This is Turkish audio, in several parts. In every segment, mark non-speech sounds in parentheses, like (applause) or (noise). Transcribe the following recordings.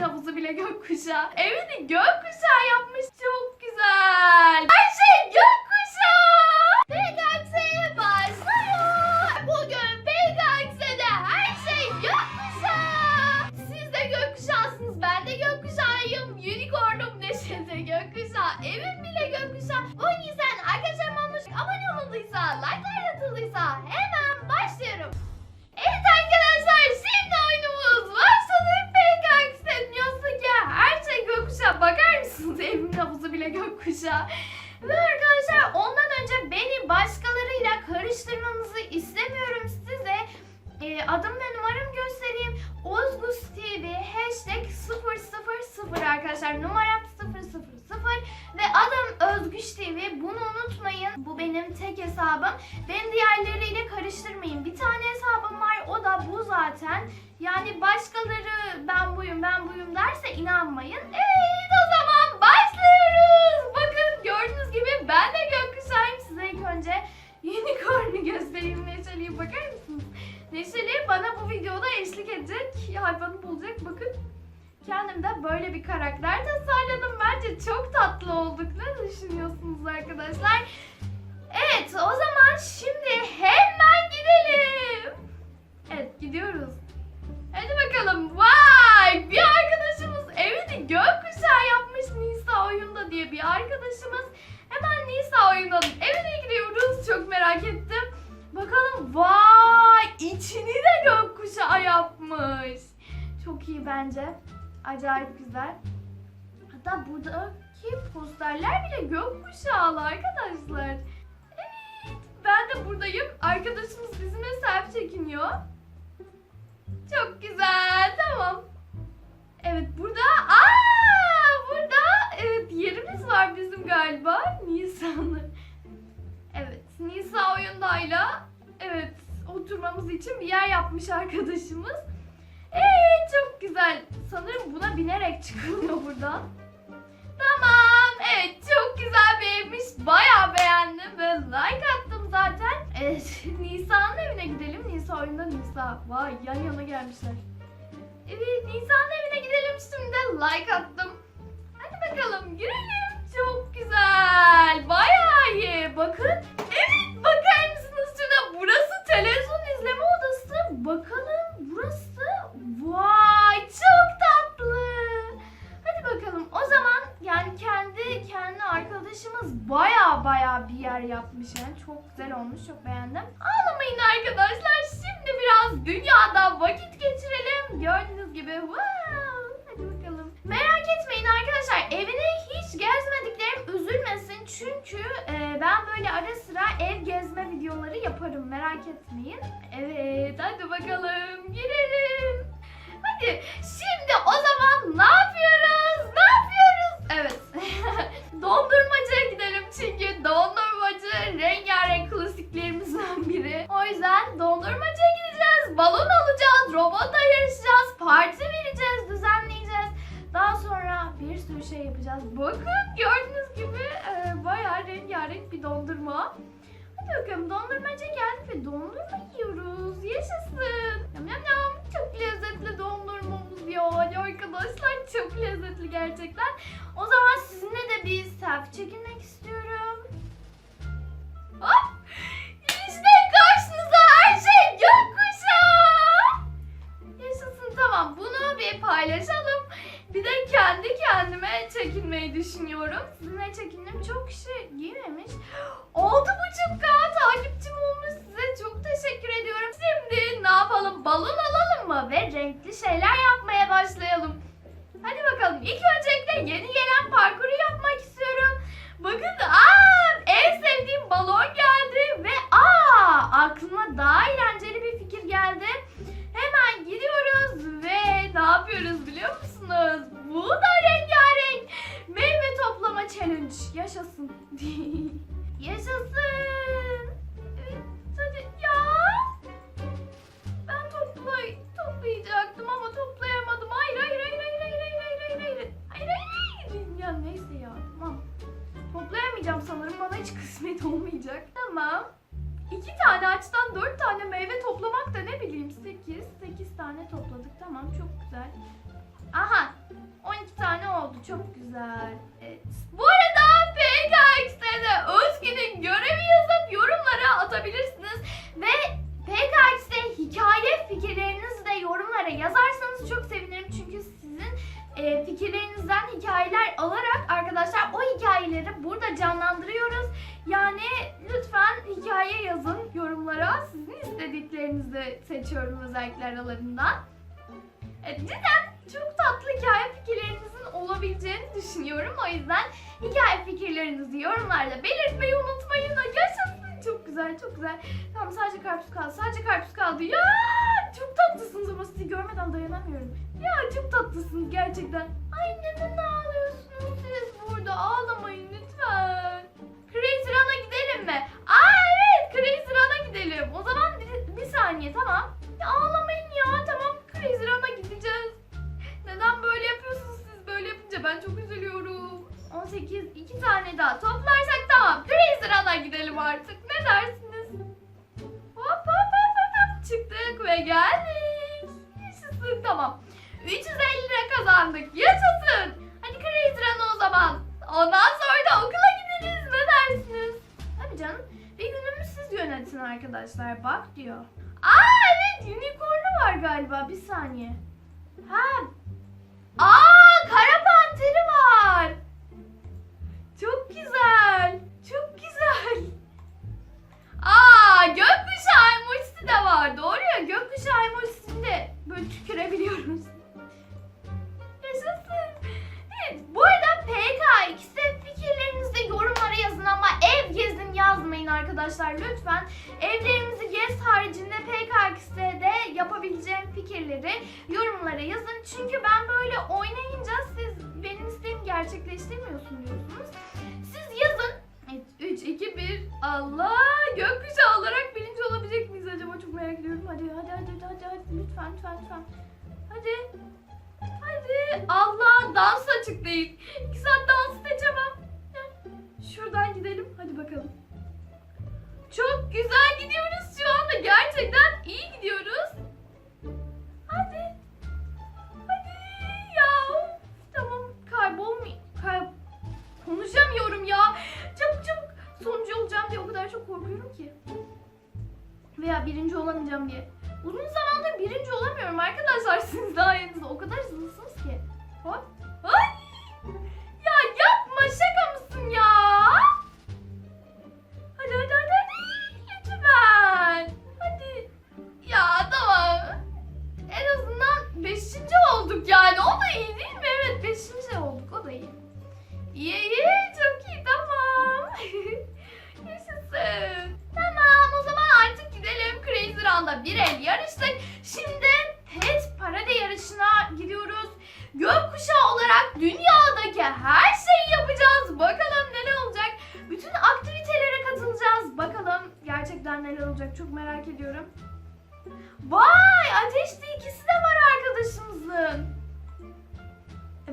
havuzu bile gökkuşağı. Evini gökkuşağı yapmış. Çok güzel. Her kuşağı. Bence. Acayip güzel. Hatta buradaki posterler bile gökkuşağlı arkadaşlar. Evet, ben de buradayım. Arkadaşımız bizimle selfie çekiniyor. Çok güzel, tamam. Evet, burada, aa, burada evet yerimiz var bizim galiba. Nisa'nın. Evet, Nisa oyundayla evet oturmamız için bir yer yapmış arkadaşımız. Evet, çok güzel. Sanırım buna binerek çıkılıyor (laughs) buradan. Tamam. Evet çok güzel bir evmiş. Bayağı beğendim ve like attım zaten. Evet (laughs) Nisa'nın evine gidelim. Nisa oyunda Nisa. Vay yan yana gelmişler. Evet Nisa'nın evine gidelim şimdi. Like attım. Hadi bakalım girelim. Çok güzel. Bayağı iyi. Bakın. Evet bakar mısınız şuna? Burası televizyon izleme odası. Bakalım baya baya bir yer yapmış yani. Çok güzel olmuş. Çok beğendim. Ağlamayın arkadaşlar. Şimdi biraz dünyada vakit geçirelim. Gördüğünüz gibi. Wow. Hadi bakalım. Merak etmeyin arkadaşlar. Evini hiç gezmediklerim üzülmesin. Çünkü e, ben böyle ara sıra ev gezme videoları yaparım. Merak etmeyin. Evet. Hadi bakalım. Girelim. Hadi şimdi o zaman ne yapıyoruz? Ne yapıyoruz? Evet. (laughs) Dondurmacıya gidelim çünkü dondurmacı rengarenk klasiklerimizden biri. O yüzden dondurmacıya gideceğiz. Balon alacağız, robotla yarışacağız, parti vereceğiz, düzenleyeceğiz. Daha sonra bir sürü şey yapacağız. Bakın gördüğünüz gibi e, bayağı rengarenk bir dondurma. Hadi bakalım dondurmacıya geldik ve dondurma yiyoruz. Yaşasın. Yam yam yam. Çok lezzetli dondurmamız ya. Arkadaşlar çok lezzetli gerçekten. O zaman sizinle de bir selfie çekilmek istiyorum. Olmayacak. Tamam. İki tane ağaçtan dört tane meyve toplamak da ne bileyim sekiz. Sekiz tane topladık tamam çok güzel. Aha Çok güzel. Evet. Bu arada PKX'de Özgün'ün görevi yazıp yorumlara atabilirsiniz. Ve PKX'de hikaye fikirlerinizi de yorumlara yazarsanız çok sevinirim. Çünkü sizin e, fikirlerinizden hikayeler alarak arkadaşlar o hikayeleri burada canlandırıyoruz. Hikaye yazın yorumlara. Sizin istediklerinizi seçiyorum özellikle aralarından. Evet, cidden çok tatlı hikaye fikirlerinizin olabileceğini düşünüyorum. O yüzden hikaye fikirlerinizi yorumlarda belirtmeyi unutmayın. Yaşasın. Çok güzel, çok güzel. Tamam sadece karpuz kaldı. Sadece karpuz kaldı. Ya çok tatlısınız ama sizi görmeden dayanamıyorum. Ya çok tatlısınız gerçekten. Ay neden ağlıyorsunuz 8, 2 tane daha toplarsak tamam. Drazer'a gidelim artık. Ne dersiniz? Hop hop hop hop çıktık ve geldik. Yaşasın tamam. 350 lira kazandık. Yaşasın. Hadi Drazer'a o zaman. Ondan sonra da okula gideriz. Ne dersiniz? Tabii canım. Bir günümüz siz yönetin arkadaşlar. Bak diyor. Aa evet unicorn'u var galiba. Bir saniye. Ha. Aa kara panteri var. Çok güzel. Çok güzel. Aa gökkuşağı emojisi de var. Doğru ya gökkuşağı Hadi hadi hadi hadi lütfen lütfen lütfen. Hadi. Hadi. Allah dans açık değil. İki saat dans seçemem. Şuradan gidelim. Hadi bakalım. Çok güzel gidiyoruz şu anda. Gerçekten iyi gidiyoruz. Hadi. Hadi ya. Tamam kaybolmayayım. Kay... Konuşamıyorum ya. Çabuk çabuk. Sonuncu olacağım diye o kadar çok korkuyorum ki. Veya birinci olamayacağım diye. Uzun zamandır birinci olamıyorum arkadaşlar. (laughs) Siz daha yeniniz. O kadar hızlısınız ki. Hop. Ay! Ya yapma şaka mısın ya? Hadi hadi hadi hadi. Lütfen. Hadi. Ya tamam. En azından beşinci olduk yani. O da iyi değil mi? Evet beşinci olduk. O da iyi. İyi iyi Crazy Run'da bir el yarıştık. Şimdi pet parade yarışına gidiyoruz. Gökkuşağı olarak dünyadaki her şeyi yapacağız. Bakalım neler olacak. Bütün aktivitelere katılacağız. Bakalım gerçekten neler olacak çok merak ediyorum. Vay ateşli ikisi de var arkadaşımızın.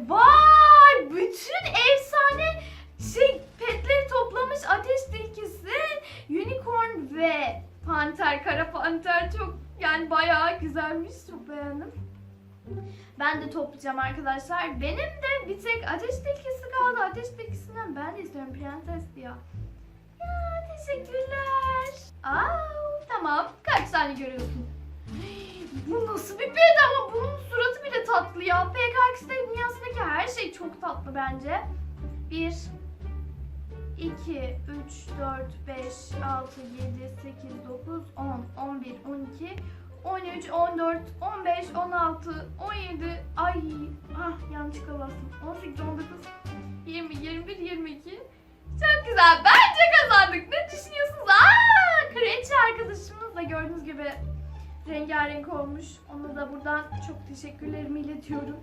Vay bütün efsane şey petleri toplamış ateş tilkisi, unicorn ve panter, kara panter çok yani bayağı güzelmiş. Çok beğendim. Ben de toplayacağım arkadaşlar. Benim de bir tek ateş tilkisi kaldı. Ateş tilkisinden ben de istiyorum prenses diyor. Ya teşekkürler. Aa, tamam. Kaç tane görüyorsun? (gasps) Bu nasıl bir pet ama bunun suratı bile tatlı ya. PKX'de dünyasındaki her şey çok tatlı bence. 1 2 3 4 5 6 7 8 9 10 11 12 13 14 15 16 17 ay ah yanlışlıkla bastım. 18 19 20 21 22 çok güzel. Bence kazandık. Ne düşünüyorsunuz? Aa, kraliçe arkadaşımız da gördüğünüz gibi rengarenk olmuş. Ona da buradan çok teşekkürlerimi iletiyorum.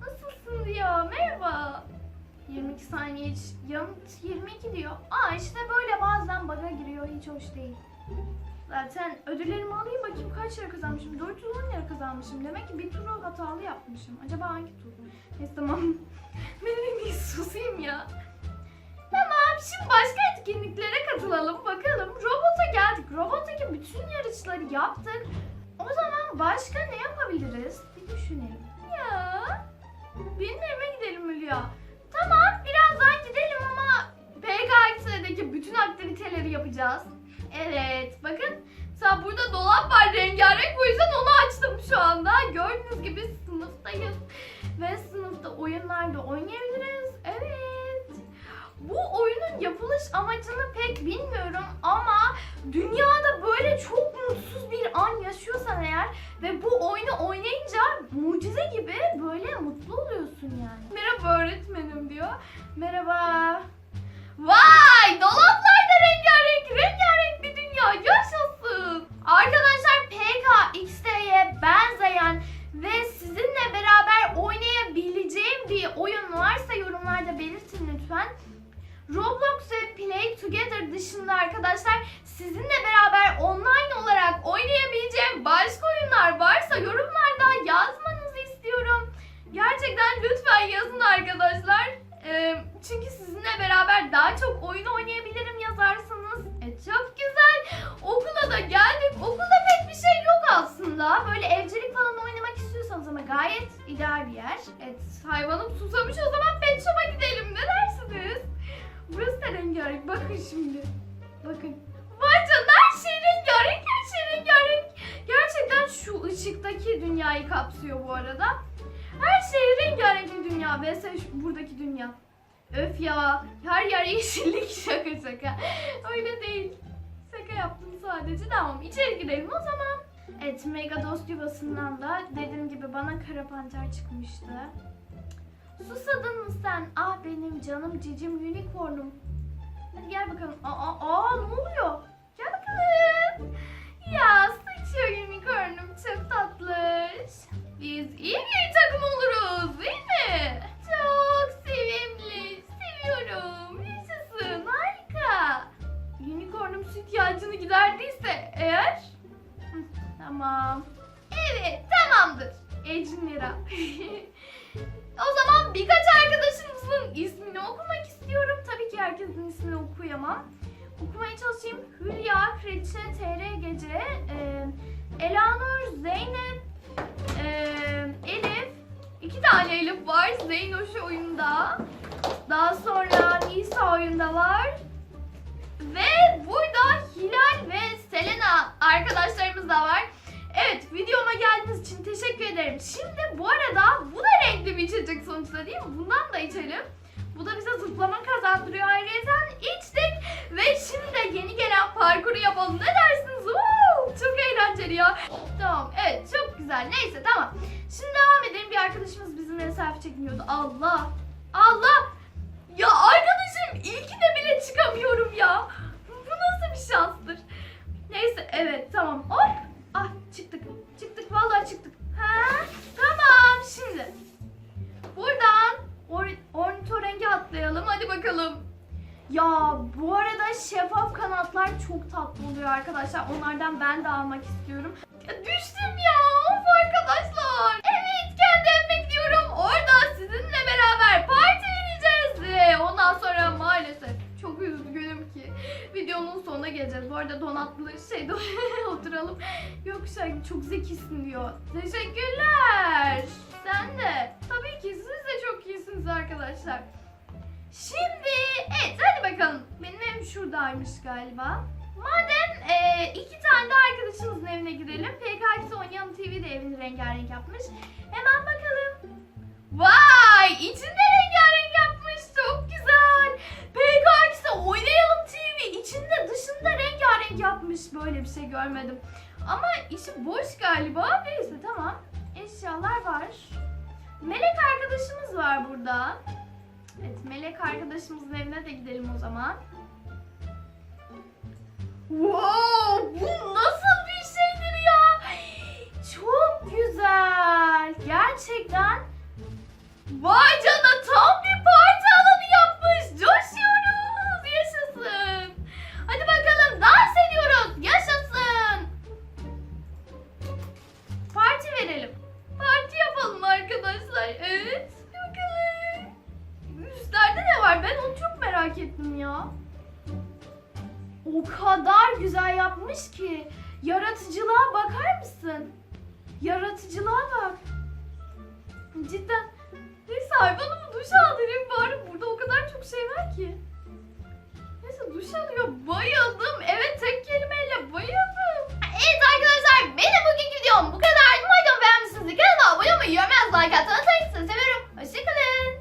Nasılsın diyor. Merhaba. 22 saniye yanıt 22 diyor. Aa işte böyle bazen bug'a giriyor. Hiç hoş değil. Zaten ödüllerimi alayım bakayım kaç lira kazanmışım. 410 lira kazanmışım. Demek ki bir turu hatalı yapmışım. Acaba hangi tur? Neyse tamam. (laughs) Benim bir susayım ya. Tamam şimdi başka etkinliklere katılalım bakalım. Robota geldik. Robottaki bütün yarışları yaptık. O zaman başka ne yapabiliriz? Bir düşünelim. Ya benim evime gidelim Hülya. bunları yapacağız. Evet bakın mesela burada dolap var rengarenk bu yüzden onu açtım şu anda. Gördüğünüz gibi sınıftayız ve sınıfta oyunlarla oynayabiliriz. Evet bu oyunun yapılış amacını pek bilmiyorum ama dünyada böyle çok mutsuz bir an yaşıyorsan eğer ve bu oyunu oynayınca mucize gibi böyle mutlu oluyorsun yani. Merhaba öğretmenim diyor. Merhaba. Vay! Wow! Dışında arkadaşlar sizinle beraber online olarak oynayabileceğim başka oyunlar varsa yorumlarda yazmanızı istiyorum. Gerçekten lütfen yazın arkadaşlar. Ee, çünkü sizinle beraber daha çok oyun oynayabilirim yazarsanız. E, çok güzel. Okula da geldik. Okulda pek bir şey yok aslında. Böyle evcilik falan oynamak istiyorsanız ama gayet ideal bir yer. Evet hayvanım susamış o zaman pet shop'a gidelim. Ne dersiniz? Burası da rengarenk. Bakın şimdi. Bakın. Vay şey rengarenk. Her şey rengarenk. Gerçekten şu ışıktaki dünyayı kapsıyor bu arada. Her rengarenk bir dünya. Şu- buradaki dünya. Öf ya. Her yer yeşillik (laughs) şaka şaka. Öyle değil. Şaka yaptım sadece. Tamam içeri girelim o zaman. Evet Mega Dost yuvasından da dediğim gibi bana kara panter çıkmıştı. Susadın mı sen? Ah benim canım cicim unicornum. Hadi gel bakalım. Aa, aa ne oluyor? Gel bakalım. Ya sıçıyor unicornum çok Zeynoş oyunda. Daha sonra Nisa oyunda var. Ve burada Hilal ve Selena arkadaşlarımız da var. Evet videoma geldiğiniz için teşekkür ederim. Şimdi bu arada bu da renkli bir içecek sonuçta değil mi? Bundan da içelim. Bu da bize zıplama kazandırıyor ayrıca. içtik ve şimdi de yeni gelen parkuru yapalım. Ne dersiniz? Woo! Çok eğlenceli ya. Tamam evet çok güzel. Neyse tamam. Şimdi devam edelim. Bir arkadaşımız selfie çekmiyordu. Allah! Allah! Ya arkadaşım ilkine bile çıkamıyorum ya. Bu nasıl bir şanstır? Neyse evet tamam hop. Ah çıktık. Çıktık vallahi çıktık. Ha? Tamam şimdi. Buradan or ornitorengi atlayalım hadi bakalım. Ya bu arada şeffaf kanatlar çok tatlı oluyor arkadaşlar. Onlardan ben de almak istiyorum. Ya düştüm ya videonun sonuna geleceğiz. Bu arada donatlı şeyde (laughs) oturalım. Yok şey çok zekisin diyor. Teşekkürler. Sen de. Tabii ki siz de çok iyisiniz arkadaşlar. Şimdi evet hadi bakalım. Benim evim şuradaymış galiba. Madem e, iki tane de arkadaşımızın evine gidelim. PKX Oynayalım TV de evini rengarenk yapmış. Hemen bakalım. Vay! içinde rengarenk yapmış. Çok güzel. PKX Oynayalım içinde dışında rengarenk yapmış. Böyle bir şey görmedim. Ama içi boş galiba. Neyse tamam. Eşyalar var. Melek arkadaşımız var burada. Evet, Melek arkadaşımızın evine de gidelim o zaman. Wow, bu nasıl bir şeydir ya? Çok güzel. Gerçekten. Vay canına tam fark ettim ya. O kadar güzel yapmış ki. Yaratıcılığa bakar mısın? Yaratıcılığa bak. Cidden. Neyse hayvanımı duş aldırayım bari. Burada o kadar çok şey var ki. Neyse duş alıyor. Bayıldım. Evet tek kelimeyle bayıldım. Evet arkadaşlar benim bugünkü videom bu kadar. Umarım beğenmişsinizdir. Kanala abone olmayı, yorum yazmayı, like atmayı unutmayın. Seviyorum. Hoşçakalın.